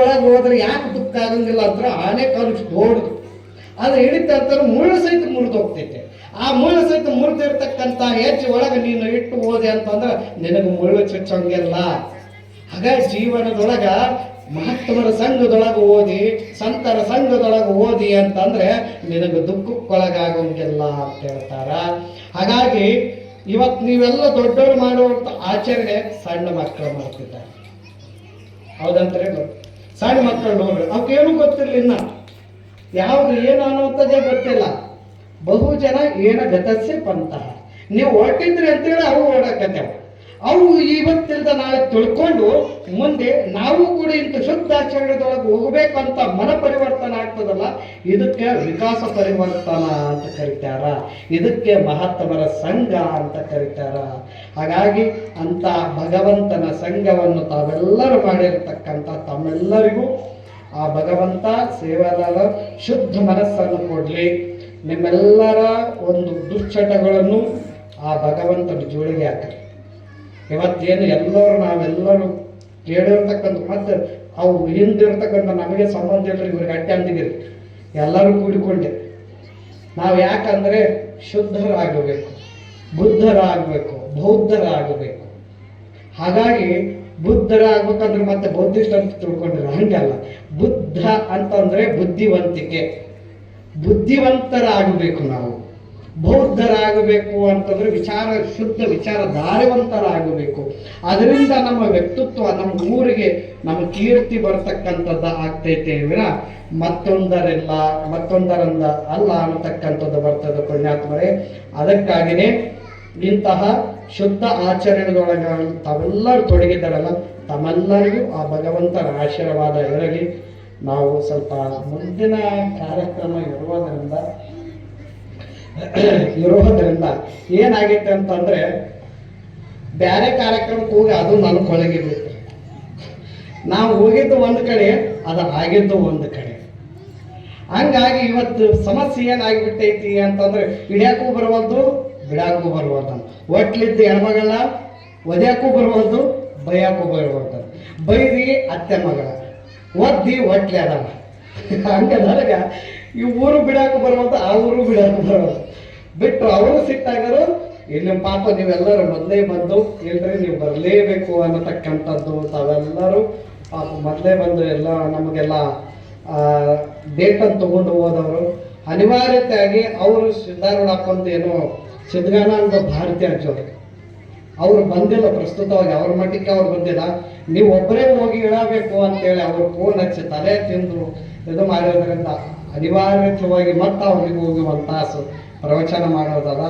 ಒಳಗೆ ಹೋದ್ರೆ ಯಾಕೆ ದುಃಖ ಆಗಂಗಿಲ್ಲ ಅಂದ್ರೆ ಆನೆ ಕಾಲು ದೊಡ್ಡದು. ಅದು ಹಿಡಿತ ಮುಳ್ಳು ಸಹಿತ ಮುರಿದು ಹೋಗ್ತೈತೆ. ಆ ಮುಳ್ಳು ಸಹಿತ ಮುರಿದಿರ್ತಕ್ಕಂಥ ಹೆಜ್ಜೆ ಒಳಗೆ ನೀನು ಇಟ್ಟು ಹೋದೆ ಅಂತಂದ್ರೆ ನಿನಗೆ ಮುಳ್ಳು ಚುಚ್ಚಂಗಿಲ್ಲ. ಹಾಗಾಗಿ ಜೀವನದೊಳಗ ಮಹಾತ್ಮರ ಸಂಘದೊಳಗೆ ಓದಿ, ಸಂತರ ಸಂಘದೊಳಗೆ ಓದಿ ಅಂತಂದ್ರೆ ನಿನಗೆ ದುಃಖಕ್ಕೊಳಗಾಗಂಗಿಲ್ಲ ಅಂತ ಹೇಳ್ತಾರ. ಹಾಗಾಗಿ ಇವತ್ತು ನೀವೆಲ್ಲ ದೊಡ್ಡವರು ಮಾಡುವಂತ ಆಚರಣೆ ಸಣ್ಣ ಮಕ್ಕಳು ಮಾಡ್ತಿದ್ದಾರೆ. ಹೌದಂತಾರೆ ಸಣ್ಣ ಮಕ್ಕಳು ನೋಡ್ರಿ ಅವಕ್ಕೇನು ಗೊತ್ತಿರಲಿ ಇನ್ನ ಯಾವ್ದು ಏನು ಅನ್ನುವಂಥದ್ದೇ ಗೊತ್ತಿಲ್ಲ. ಬಹು ಜನ ಏನ ಗತಸ್ಯ ಪಂತಹ ನೀವು ಹೊರಟಿದ್ರಿ ಅಂತೇಳಿ ಅವು ಓಡಾಕತ್ತೇವ ಅವು ಇವತ್ತಿಂದ ನಾಳೆ ತಿಳ್ಕೊಂಡು ಮುಂದೆ ನಾವು ಕೂಡ ಇಂಥ ಶುದ್ಧ ಆಚರಣೆದೊಳಗೆ ಹೋಗ್ಬೇಕಂತ ಮನ ಪರಿವರ್ತನೆ ಆಗ್ತದಲ್ಲ? ಇದಕ್ಕೆ ವಿಕಾಸ ಪರಿವರ್ತನ ಅಂತ ಕರೀತಾರ. ಇದಕ್ಕೆ ಮಹಾತ್ಮರ ಸಂಘ ಅಂತ ಕರೀತಾರ. ಹಾಗಾಗಿ ಅಂತ ಭಗವಂತನ ಸಂಘವನ್ನು ತಾವೆಲ್ಲರೂ ಮಾಡಿರ್ತಕ್ಕಂಥ ತಮ್ಮೆಲ್ಲರಿಗೂ ಆ ಭಗವಂತ ಸೇವಲಾಲ ಶುದ್ಧ ಮನಸ್ಸನ್ನು ಕೊಡಲಿ. ನಿಮ್ಮೆಲ್ಲರ ಒಂದು ದುಶ್ಚಟಗಳನ್ನು ಆ ಭಗವಂತನ ಜೋಳಿಗೆ ಹಾಕಲಿ ಇವತ್ತೇನು ಎಲ್ಲರೂ ನಾವೆಲ್ಲರೂ ಕೇಳಿರ್ತಕ್ಕಂಥ ಮತ್ತೆ ಅವು ಹಿಂದಿರ್ತಕ್ಕಂಥ ನಮಗೆ ಸಂಬಂಧ ಇಲ್ಲರಿ ಇವ್ರಿಗೆ ಅಡ್ಡ ಎಲ್ಲರೂ ಕೂಡಿಕೊಂಡೆ. ನಾವು ಯಾಕಂದ್ರೆ ಶುದ್ಧರಾಗಬೇಕು, ಬುದ್ಧರಾಗಬೇಕು, ಬೌದ್ಧರಾಗಬೇಕು. ಹಾಗಾಗಿ ಬುದ್ಧರಾಗಬೇಕಂದ್ರೆ ಮತ್ತೆ ಬೌದ್ಧಿಸ್ಟ್ ಅಂತ ತಿಳ್ಕೊಂಡಿರ ಹಂಗಲ್ಲ ಬುದ್ಧ ಅಂತಂದ್ರೆ ಬುದ್ಧಿವಂತಿಕೆ. ಬುದ್ಧಿವಂತರಾಗಬೇಕು ನಾವು. ಬೌದ್ಧರಾಗಬೇಕು ಅಂತಂದ್ರೆ ವಿಚಾರ, ಶುದ್ಧ ವಿಚಾರ ಧಾರವಂತರಾಗಬೇಕು ಅದರಿಂದ ನಮ್ಮ ವ್ಯಕ್ತಿತ್ವ, ನಮ್ಮ ಊರಿಗೆ ನಮ್ಮ ಕೀರ್ತಿ ಬರ್ತಕ್ಕಂಥದ್ದು ಆಗ್ತೈತೆ ವಿನ ಮತ್ತೊಂದರಿಲ್ಲ, ಮತ್ತೊಂದರಿಂದ ಅಲ್ಲ ಅನ್ನತಕ್ಕಂಥದ್ದು ಬರ್ತದೆ ಪುಣ್ಯಾತ್ಮರೇ. ಅದಕ್ಕಾಗಿಯೇ ಇಂತಹ ಶುದ್ಧ ಆಚರಣೆದೊಳಗ ತಾವೆಲ್ಲರೂ ತೊಡಗಿದ್ದಾರಲ್ಲ, ತಮ್ಮೆಲ್ಲರಿಗೂ ಆ ಭಗವಂತನ ಆಶೀರ್ವಾದ ಇರಲಿ ನಾವು ಸ್ವಲ್ಪ ಮುಂದಿನ ಕಾರ್ಯಕ್ರಮ ಇರುವುದರಿಂದ ಇರೋದ್ರಿಂದ ಏನಾಗೈತೆ ಅಂತಂದ್ರೆ ಬೇರೆ ಕಾರ್ಯಕ್ರಮಕ್ಕೆ ಹೋಗಿ ಅದು ನನ್ನ ಕೊಳಗೆ ಬಿತ್ತು. ನಾವು ಹೋಗಿದ್ದು ಒಂದು ಕಡೆ, ಅದು ಆಗಿದ್ದು ಒಂದು ಕಡೆ. ಹಂಗಾಗಿ ಇವತ್ತು ಸಮಸ್ಯೆ ಏನಾಗಿಬಿಟ್ಟೈತಿ ಅಂತಂದ್ರೆ ಹಿಡಿಯಾಕೂ ಬರುವಲ್ದು ಬಿಡಾಕೂ ಬರುವಂತ ಒಟ್ಲಿದ್ದು ಹೆಣ್ಮಗಳ ಒದ್ಯಾಕೂ ಬರುವಲ್ದು ಬೈಯಾಕೂ ಬರುವಂತ ಬೈದಿ ಅತ್ತೆ ಮಗಳ. ಒದ್ದಿ ಒಟ್ಲಿ ಅದಾವ. ಹಂಗದಾಗ ಈ ಊರು ಬಿಡಾಕ ಬರುವಂತ ಆ ಊರು ಬಿಡಾಕ ಬರೋದು ಬಿಟ್ಟು ಅವರು ಸಿಟ್ಟಾಗರು ಇಲ್ಲಿ ಪಾಪ ನೀವೆಲ್ಲರೂ ಮೊದಲೇ ಬಂದು, ಇಲ್ರಿ ನೀವು ಬರಲೇಬೇಕು ಅನ್ನತಕ್ಕಂಥದ್ದು ತಾವೆಲ್ಲರೂ ಪಾಪ ಮೊದಲೇ ಬಂದು ಎಲ್ಲ ನಮಗೆಲ್ಲ ಡೇಟನ್ನು ತಗೊಂಡು ಹೋದವರು. ಅನಿವಾರ್ಯತೆಯಾಗಿ ಅವರು ಸಿದ್ಧಾರೂಢಪ್ಪಂತ ಏನು ಸಿದ್ಧಗಾನಂದ ಭಾರತಿ ಅಜ್ಜವರು ಅವ್ರು. ಬಂದಿಲ್ಲ ಪ್ರಸ್ತುತವಾಗಿ, ಅವ್ರ ಮಟ್ಟಕ್ಕೆ ಅವ್ರು ಬಂದಿಲ್ಲ. ನೀವು ಒಬ್ಬರೇ ಹೋಗಿ ಇಡಬೇಕು ಅಂತೇಳಿ ಅವ್ರು ಫೋನ್ ಹಚ್ಚಿ ತಲೆ ತಿಂದು ಇದು ಮಾಡಿರೋದ್ರಿಂದ ಅನಿವಾರ್ಯವಾಗಿ ಮತ್ತೆ ಅವ್ರಿಗೆ ಹೋಗಿ ಒಂದು ತಾಸು ಪ್ರವಚನ ಮಾಡೋದಲ್ಲ,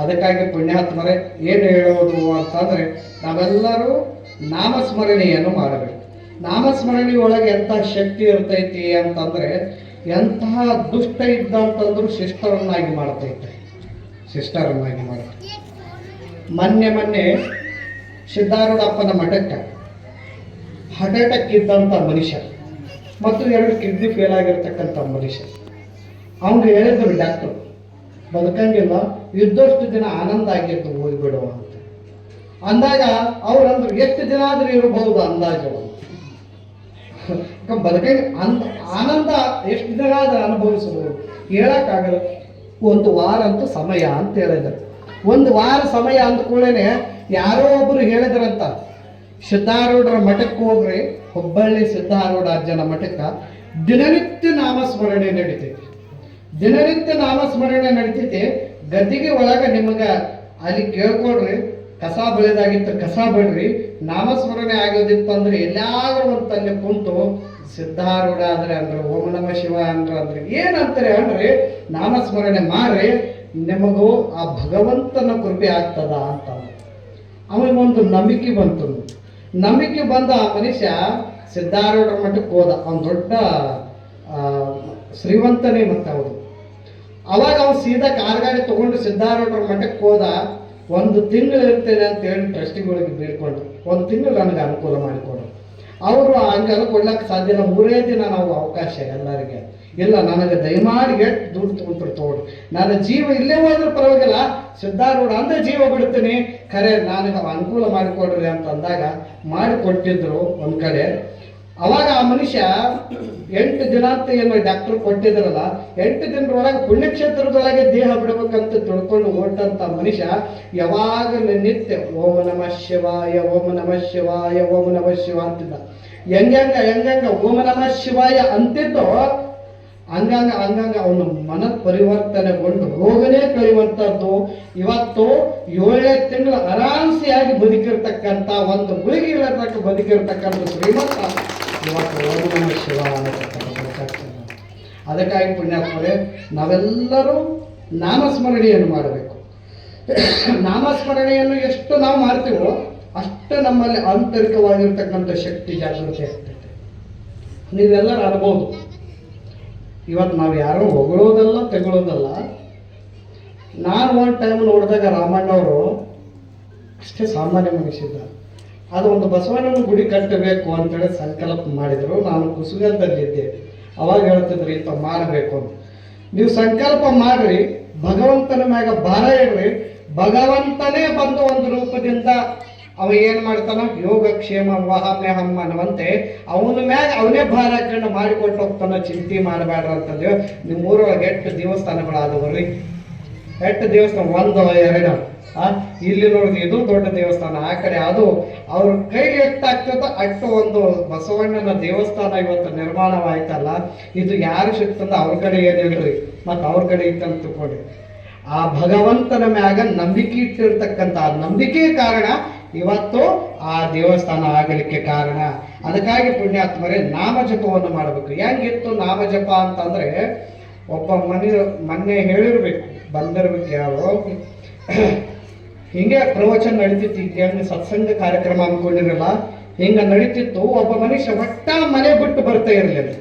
ಅದಕ್ಕಾಗಿ ಪುಣ್ಯಾತ್ಮರೇ ಏನು ಹೇಳೋದು ಅಂತಂದರೆ ನಾವೆಲ್ಲರೂ ನಾಮಸ್ಮರಣೆಯನ್ನು ಮಾಡಬೇಕು. ನಾಮಸ್ಮರಣೆ ಒಳಗೆ ಎಂಥ ಶಕ್ತಿ ಇರ್ತೈತಿ ಅಂತಂದರೆ ಎಂತಹ ದುಷ್ಟ ಇದ್ದಂತಂದ್ರೂ ಶಿಷ್ಟರನ್ನಾಗಿ ಮಾಡ್ತೈತೆ. ಶಿಷ್ಟರನ್ನಾಗಿ ಮಾಡ್ತೈತೆ. ಮೊನ್ನೆ ಮೊನ್ನೆ ಸಿದ್ಧಾರೂಢಪ್ಪನ ಮಠಕ್ಕೆ ಹಠಟಕ್ಕಿದ್ದಂಥ ಮನುಷ್ಯ. ಮತ್ತು ಎರಡು ಕಿಡ್ನಿ ಫೇಲ್ ಆಗಿರ್ತಕ್ಕಂಥ ಮನುಷ್ಯ. ಅವ್ನಿಗೆ ಹೇಳಿದ್ರು ಡಾಕ್ಟರ್ ಬದುಕಂಗಿಲ್ಲ, ಇದ್ದಷ್ಟು ದಿನ ಆನಂದ ಆಗಿತ್ತು ಓದ್ಬಿಡುವ ಅಂತ. ಅಂದಾಗ ಅವ್ರಂದ್ರು, ಎಷ್ಟು ದಿನ ಆದರೂ ಇರಬಹುದು ಅಂದಾಜು ಬದುಕಂಗ, ಅಂದ, ಆನಂದ ಎಷ್ಟು ದಿನ ಆದರೂ ಅನುಭವಿಸಬಹುದು. ಹೇಳಕ್ಕಾಗಲ್ಲ, ಒಂದು ವಾರ ಅಂತೂ ಸಮಯ ಅಂತ ಹೇಳಿದ್ರು. ಒಂದು ವಾರ ಸಮಯ ಅಂದ ಕೂಡಲೇ ಯಾರೋ ಒಬ್ಬರು ಹೇಳಿದ್ರಂತ ಸಿದ್ಧಾರೂಢರ ಮಠಕ್ಕೆ ಹೋಗ್ರಿ, ಹುಬ್ಬಳ್ಳಿ ಸಿದ್ಧಾರೂಢ ಅಜ್ಜನ ಮಠಕ್ಕೆ ದಿನನಿತ್ಯ ನಾಮಸ್ಮರಣೆ ನಡೀತೈತಿ. ದಿನನಿತ್ಯ ನಾಮಸ್ಮರಣೆ ನಡೀತೈತಿ, ಗದ್ದಿಗೆ ಒಳಗೆ ನಿಮಗೆ ಅಲ್ಲಿ ಕೇಳ್ಕೊಡ್ರಿ, ಕಸ ಬೆಳೆದಾಗಿತ್ತು ಕಸ ಬಿಡ್ರಿ, ನಾಮಸ್ಮರಣೆ ಆಗೋದಿತ್ತು ಅಂದ್ರೆ ಎಲ್ಲಾದ್ರೂ ಒಂದು ತಲೆ ಕುಂತು ಸಿದ್ಧಾರೂಢ ಅಂದ್ರೆ ಅಂದ್ರೆ, ಓಂ ನಮ ಶಿವ ಅಂದ್ರ ಅಂದ್ರೆ ಏನಂತಾರೆ ಅಂದ್ರೆ ನಾಮಸ್ಮರಣೆ ಮಾಡ್ರಿ ನಿಮಗೂ ಆ ಭಗವಂತನ ಕೃಪೆ ಆಗ್ತದ ಅಂತ. ಅವನಿಗೊಂದು ನಂಬಿಕೆ ಬಂತು. ನಂಬಿಕೆ ಬಂದ ಆ ಮನುಷ್ಯ ಸಿದ್ಧಾರೂಢ ಮಠಕ್ಕೆ ಹೋದ. ಅವನು ದೊಡ್ಡ ಶ್ರೀಮಂತನೇ ಮತ್ತೆ ಅವರು ಅವಾಗ ಅವನು ಸೀದಾ ಕಾರ್ಗಾಡಿ ತಗೊಂಡು ಸಿದ್ಧಾರೂಢರ ಮಠಕ್ಕೆ ಹೋದ. ಒಂದು ತಿಂಗಳು ಇರ್ತೇನೆ ಅಂತ ಹೇಳಿ ಟ್ರಸ್ಟಿಗಳಿಗೆ ಬೀಳ್ಕೊಂಡು ಒಂದು ತಿಂಗಳು ನನಗೆ ಅನುಕೂಲ ಮಾಡಿಕೊಡು. ಅವರು ಹಂಗೆಲ್ಲ ಕೊಡ್ಲಕ್ಕೆ ಸಾಧ್ಯ ಇಲ್ಲ. ಮೂರೇ ದಿನ ನಾವು ಅವಕಾಶ ಎಲ್ಲರಿಗೆ. ಇಲ್ಲ, ನನಗೆ ದಯಮಾಡಿ ಎಷ್ಟು ದುಡ್ಡು ತಗೊಂಡ್ರು ತೋಡು ನನ್ನ ಜೀವ ಇಲ್ಲೇ ಹೋದ್ರೂ ಪರವಾಗಿಲ್ಲ, ಸಿದ್ಧಾರೂಢ ಅಂದ್ರೆ ಜೀವ ಬಿಡ್ತೀನಿ. ಖರೆ, ನನಗೆ ಅನುಕೂಲ ಮಾಡಿಕೊಡ್ರಿ ಅಂತ ಅಂದಾಗ ಮಾಡಿಕೊಟ್ಟಿದ್ರು ಒಂದು ಕಡೆ. ಅವಾಗ ಆ ಮನುಷ್ಯ ಎಂಟು ದಿನ ಅಂತ ಏನು ಡಾಕ್ಟರ್ ಕೊಟ್ಟಿದ್ರಲ್ಲ, ಎಂಟು ದಿನದೊಳಗೆ ಪುಣ್ಯಕ್ಷೇತ್ರದೊಳಗೆ ದೇಹ ಬಿಡಬೇಕಂತ ತಿಳ್ಕೊಂಡು ಹೊರಟಂತ ಮನುಷ್ಯ ಯಾವಾಗಲೂ ನಿತ್ಯ, ಓಂ ನಮಃ ಶಿವಾಯ, ಓಂ ನಮಃ ಶಿವಾಯ, ಓಂ ನಮಃ ಶಿವ ಅಂತಿದ್ದ. ಹೆಂಗಂಗ ಹೆಂಗಂಗ ಓಂ ನಮಃ ಶಿವಾಯ ಅಂತಿದ್ದೋ ಹಂಗಂಗ ಅಂಗಾಂಗ ಅವನ ಮನ ಪರಿವರ್ತನೆಗೊಂಡು ರೋಗನೇ ಕಳೆಯುವಂಥದ್ದು ಇವತ್ತು ಏಳೇ ತಿಂಗಳು ಆರಾಮ್ಸೆಯಾಗಿ ಬದುಕಿರ್ತಕ್ಕಂಥ ಒಂದು ಗುಳಿಗೆ ಇರತಕ್ಕ ಬದುಕಿರ್ತಕ್ಕಂಥ ಶ್ರೀಮಂತ ಇವತ್ತು ಓಂ ಶಿವ. ಅದಕ್ಕಾಗಿ ಪುಣ್ಯಾತ್ಮರೆ, ನಾವೆಲ್ಲರೂ ನಾಮಸ್ಮರಣೆಯನ್ನು ಮಾಡಬೇಕು. ನಾಮಸ್ಮರಣೆಯನ್ನು ಎಷ್ಟು ನಾವು ಮಾಡ್ತೀವೋ ಅಷ್ಟು ನಮ್ಮಲ್ಲಿ ಆಂತರಿಕವಾಗಿರ್ತಕ್ಕಂಥ ಶಕ್ತಿ ಜಾಗೃತಿ ಆಗ್ತೈತೆ. ನೀವೆಲ್ಲರೂ ಅನ್ಬೋದು ಇವತ್ತು ನಾವು ಯಾರೋ ಹೊಗಳೋದಲ್ಲ ತೆಗೊಳ್ಳೋದಲ್ಲ ನಾನು ಒಂದು ಟೈಮ್ ನೋಡಿದಾಗ ರಾಮಣ್ಣವರು ಅಷ್ಟೇ ಸಾಮಾನ್ಯ ಮನುಷ್ಯದ್ದ ಅದು ಒಂದು ಬಸವಣ್ಣನ ಗುಡಿ ಕಟ್ಟಬೇಕು ಅಂತೇಳಿ ಸಂಕಲ್ಪ ಮಾಡಿದರು. ನಾನು ಕುಸುಗಲ್ದಲ್ಲಿದ್ದೆ ಅವಾಗ ಹೇಳ್ತಿದ್ರು, ಇಂಥ ಮಾಡಬೇಕು ಅಂತ. ನೀವು ಸಂಕಲ್ಪ ಮಾಡ್ರಿ, ಭಗವಂತನ ಮ್ಯಾಗ ಭಾರ ಇಡ್ರಿ. ಭಗವಂತನೇ ಬಂದು ಒಂದು ರೂಪದಿಂದ ಅವ ಏನ್ ಮಾಡ್ತಾನ? ಯೋಗಕ್ಷೇಮ ಕ್ಷೇಮ ಹಮ್ಮ ಅನ್ನುವಂತೆ ಅವನ ಮ್ಯಾಗ ಅವನೇ ಭಾರ ಹಾಕೊಂಡು ಮಾಡಿಕೊಟ್ಟು ಹೋಗ್ತಾನ, ಚಿಂತೆ ಮಾಡಬೇಡ್ರ ಅಂತಂದ್ರೆ ನಿಮ್ಮ ಊರೊಳಗೆ ಎಷ್ಟು ದೇವಸ್ಥಾನಗಳಾದವ್ರಿ ಎಷ್ಟು ದೇವಸ್ಥಾನ? ಒಂದು, ಎರಡು. ಇಲ್ಲಿ ನೋಡಿದ್ರೆ ಇದು ದೊಡ್ಡ ದೇವಸ್ಥಾನ. ಆ ಕಡೆ ಅದು ಅವ್ರ ಕೈಗೆ ಎಷ್ಟಾಗ್ತದ? ಅಷ್ಟು ಒಂದು ಬಸವಣ್ಣನ ದೇವಸ್ಥಾನ ಇವತ್ತು ನಿರ್ಮಾಣವಾಯ್ತಲ್ಲ. ಇದು ಯಾರು ಸಿಕ್ತದ ಅವ್ರ ಕಡೆ ಏನಿಲ್ರಿ ಮತ್ತು ಅವ್ರ ಕಡೆ ಇತ್ತಂತ ತಿಳ್ಕೊಳ್ಳಿ ಆ ಭಗವಂತನ ಮ್ಯಾಗ ನಂಬಿಕೆ ಇಟ್ಟಿರ್ತಕ್ಕಂಥ ನಂಬಿಕೆ ಕಾರಣ ಇವತ್ತು ಆ ದೇವಸ್ಥಾನ ಆಗಲಿಕ್ಕೆ ಕಾರಣ. ಅದಕ್ಕಾಗಿ ಪುಣ್ಯಾತ್ಮರೇ ನಾಮಜಪವನ್ನು ಮಾಡಬೇಕು. ಹೆಂಗಿತ್ತು ನಾಮಜಪ ಅಂತಂದ್ರೆ ಒಬ್ಬ ಮನೆ ಮೊನ್ನೆ ಹೇಳಿರ್ಬೇಕು ಬಂದಿರ್ಬೇಕು ಯಾರೋ. ಹಿಂಗೆ ಪ್ರವಚನ ನಡೀತಿತ್ತು ಹೆಂಗೆ ಸತ್ಸಂಗ ಕಾರ್ಯಕ್ರಮ ಅಂದ್ಕೊಂಡಿರಲ್ಲ, ಹಿಂಗೆ ನಡೀತಿತ್ತು. ಒಬ್ಬ ಮನುಷ್ಯ ಒಟ್ಟ ಮನೆ ಬಿಟ್ಟು ಬರ್ತಾ ಇರಲಿಲ್ಲ.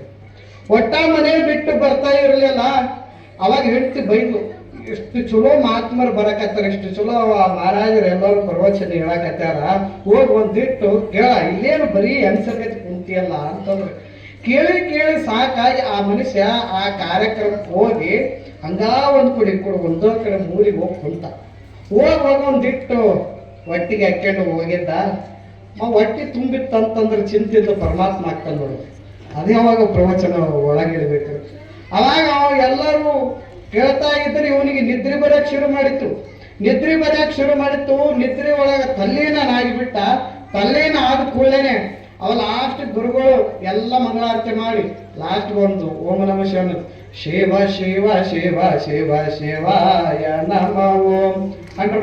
ಒಟ್ಟ ಮನೆ ಬಿಟ್ಟು ಬರ್ತಾ ಇರಲಿಲ್ಲ. ಅವಾಗ ಹೆಂಡತಿ ಬೈದು ಎಷ್ಟು ಚಲೋ ಮಹಾತ್ಮರು ಬರಕತ್ತಾರ ಇಷ್ಟು ಚಲೋ ಮಹಾರಾಜರು ಎಲ್ಲರೂ ಪ್ರವಚನ ಹೇಳಕತ್ತಾರ. ಹೋಗಿ ಒಂದಿಟ್ಟು ಕೇಳ, ಇಲ್ಲೇನು ಬರೀ ಹೆಂಗಸರ್ಗತಿ ಕುಂತಿಯಲ್ಲ ಅಂತಂದ್ರೆ. ಕೇಳಿ ಕೇಳಿ ಸಾಕಾಗಿ ಆ ಮನುಷ್ಯ ಆ ಕಾರ್ಯಕ್ರಮಕ್ಕೆ ಹೋಗಿ ಹಂಗಾ ಒಂದು ಕುಡಿ, ಕೊಡು, ಒಂದೋ ಕಡೆ ಮೂರಿಗೆ ಹೋಗಿ ಕುಂತ. ಹೋಗಿ ಹೋಗಿ ಒಂದಿಟ್ಟು ಒಟ್ಟಿಗೆ ಹಾಕ್ಕೊಂಡು ಹೋಗಿದ್ದ. ಹೊಟ್ಟಿ ತುಂಬಿತ್ತಂತಂದ್ರೆ ಚಿಂತಿದ್ದು ಪರಮಾತ್ಮ ಆಗ್ತಾನೆ ನೋಡು. ಅದೇ ಅವಾಗ ಪ್ರವಚನ ಒಳಗಿಡ್ಬೇಕು ಅವಾಗ ಅವಾಗ ಎಲ್ಲರೂ ಕೇಳ್ತಾ ಇದ್ದರೆ ಇವನಿಗೆ ನಿದ್ರೆ ಬರಕ್ ಶುರು ಮಾಡಿತ್ತು. ನಿದ್ರೆ ಬರಕ್ ಶುರು ಮಾಡಿತ್ತು. ನಿದ್ರೆ ಒಳಗ ತಲ್ಲೀನ ಬಿಟ್ಟ ತಲ್ಲೀನ ಆದ ಕೂಡಲೇನೆ ಅವ ಲಾಸ್ಟ್ ಗುರುಗಳು ಎಲ್ಲ ಮಂಗಳಾರತಿ ಮಾಡಿ. ಲಾಸ್ಟ್ ಒಂದು, ಓಂ ನಮ ಶಿವನ ಶಿವ ಶಿವ ಶಿವ ಶಿವ, ಶಿವಾಯ ನಮ. ಓಂ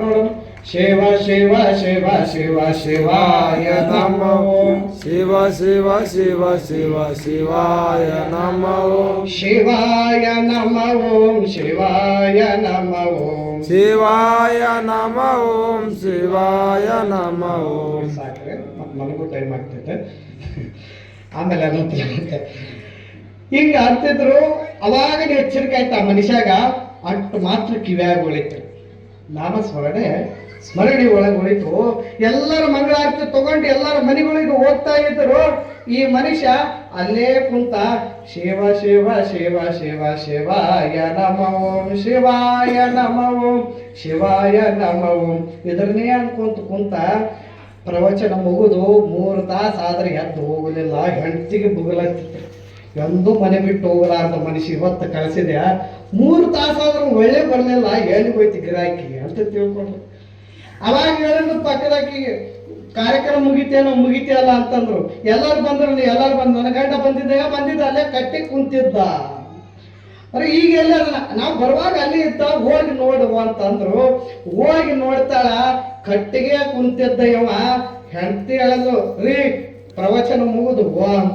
ನೋಡೋಣ. ಶಿವ ಶಿವ ಶಿವ ಶಿವ ಶಿವಾಯ ನಮೋ. ಓಂ ಶಿವ ಶಿವ ಶಿವ ಶಿವ ಶಿವಾಯ ನಮೋ. ಓಂ ಶಿವಾಯ ನಮ ಓಂ ಶಿವಾಯ ನಮ. ಓಂ ಶಿವಾಯ ನಮ ಓಂ ಶಿವಾಯ ನಮ. ಓಂ ಸಾಕ್ರೆ ಮತ್ತೆ ನನಗೂ ಟೈಮ್ ಆಗ್ತೈತೆ. ಆಮೇಲೆ ಅನ್ನೋದಿಲ್ಲ ಮತ್ತೆ. ಹಿಂಗ ಅಂತಿದ್ರು ಅವಾಗ ಎಚ್ಚರಿಕೆ ಆಯ್ತು ಆ ಮನುಷ್ಯಾಗ? ಅಷ್ಟು ಮಾತ್ರ ಕಿವ್ಯಾಗ ಉಳಿತು ನಾಮಸ್ಮರಣೆ ಸ್ಮರಣೆ ಒಳಗೆ ಉಳಿತು ಎಲ್ಲರ ಮಂಗಳಾರತಿ ತಗೊಂಡು ಎಲ್ಲರ ಮನೆಗಳಿಗೆ ಹೋಗ್ತಾ ಇದ್ರು ಈ ಮನುಷ್ಯ ಅಲ್ಲೇ ಕುಂತ ಶಿವ ಶಿವ ಶಿವ ಶಿವ, ಶಿವಾಯ ನಮ ಓಂ, ಶಿವಾಯ ನಮ ಓಂ, ಶಿವಾಯ ನಮ ಓಂ. ಇದನ್ನೇ ಅನ್ಕೊಂತ ಕುಂತ ಪ್ರವಚನ ಮುಗಿದು ಮೂರು ತಾಸು ಆದ್ರೆ ಎದ್ದು ಹೋಗಲಿಲ್ಲ ಹೆಂಡತಿಗೆ ಬುಗಲತ್ತಿತ್ತು ಎಂದೂ ಮನೆ ಬಿಟ್ಟು ಹೋಗಲಾರ್ದ ಮನುಷ್ಯ ಇವತ್ತು ಕಳಿಸಿದೆ ಮೂರು ತಾಸಾದ್ರೂ ಒಳ್ಳೆ ಬರಲಿಲ್ಲ. ಎಲ್ಲಿ ಹೋಯ್ತು ಗಿರಾಕಿ ಅಂತ ತಿಳ್ಕೊಂಡ್ರು. ಅವಾಗ ಹೇಳಿದ್ರು ಪಕ್ಕದಾಕಿಗೆ ಕಾರ್ಯಕ್ರಮ ಮುಗಿತೇನೋ ಮುಗಿತಿಯಲ್ಲ ಅಂತಂದ್ರು. ಎಲ್ಲರೂ ಬಂದ್ರು ಎಲ್ಲರೂ ಬಂದ್ರು. ನನ್ನ ಗಂಡ ಬಂದಿದ್ದ ಬಂದಿದ್ದ, ಅಲ್ಲೇ ಕಟ್ಟಿ ಕುಂತಿದ್ದ. ಅರೆ, ಈಗ ಎಲ್ಲ ನಾವು ಬರುವಾಗ ಅಲ್ಲಿ ಇದ್ದ, ಹೋಗಿ ನೋಡುವ ಅಂತಂದ್ರು. ಹೋಗಿ ನೋಡ್ತಾಳ, ಕಟ್ಟಿಗೆ ಕುಂತಿದ್ದ ಇವ ಹೆಂಡತಿ ಹೇಳಲು ರೀ, ಪ್ರವಚನ ಮುಗಿದು.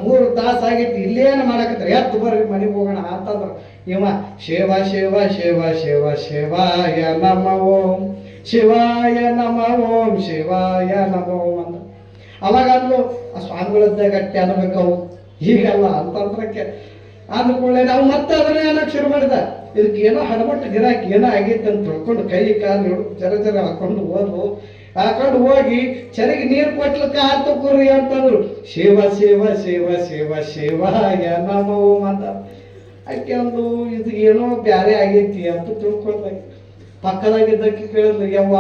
ಮೂರು ತಾಸು ಆಗಿತ್ತು. ಇಲ್ಲೇನು ಮಾಡಕತ್ತಾರೆ? ಎತ್ತು ಬರ್ರಿ, ಮನೆಗೆ ಹೋಗೋಣ ಅಂತಂದ್ರು. ಇವ, ಶಿವ ಶಿವ ಶಿವ ಶಿವ, ಶಿವಾಯ ನಮ. ಓಂ ಶಿವಾಯ ನಮ ಓಂ ಶಿವಾಯ ನಮ ಓಂ ಅಂತ. ಅವಾಗ ಅಂದ್ರು ಆ ಸ್ವಾಮಿಗಳದ್ದೇ ಗಟ್ಟಿ ಅನ್ಬೇಕು. ಅವು ಅಂತಂದ್ರೆ ಅಂತಂದ್ರಕ್ಕೆ ಆದ ಕೂಡಲೇ ನಾವು ಮತ್ತೆ ಅದನ್ನೇ ಅನ್ನಕ್ಕೆ ಶುರು ಮಾಡಿದ. ಇದಕ್ಕೆ ಏನೋ ಹಡಮಟ್ಟ ಗಿರಾಕಿ ಏನೋ ಆಗಿತ್ತು ಅಂತ ತಿಳ್ಕೊಂಡು ಕೈ ಕಾಲು ಜರ ಜರ ಹಾಕೊಂಡು ಹೋದ್ವು. ಹಾಕೊಂಡು ಹೋಗಿ ಚರಿಗೆ ನೀರು ಕೊಟ್ಲಕ್ಕೆ ಆತು ಕುರಿ ಅಂತಂದ್ರು. ಶಿವ ಶಿವ ಶಿವ ಶಿವ ಶಿವ ಏನೋ ಅಂತ. ಆಕೆ ಒಂದು ಇದು ಏನೋ ಬ್ಯಾರೆ ಆಗೈತಿ ಅಂತ ತಿಳ್ಕೊಂಡ್ರೆ. ಪಕ್ಕದಾಗಿದ್ದಕ್ಕೆ ಕೇಳಿದ್ರು ಯವ್ವ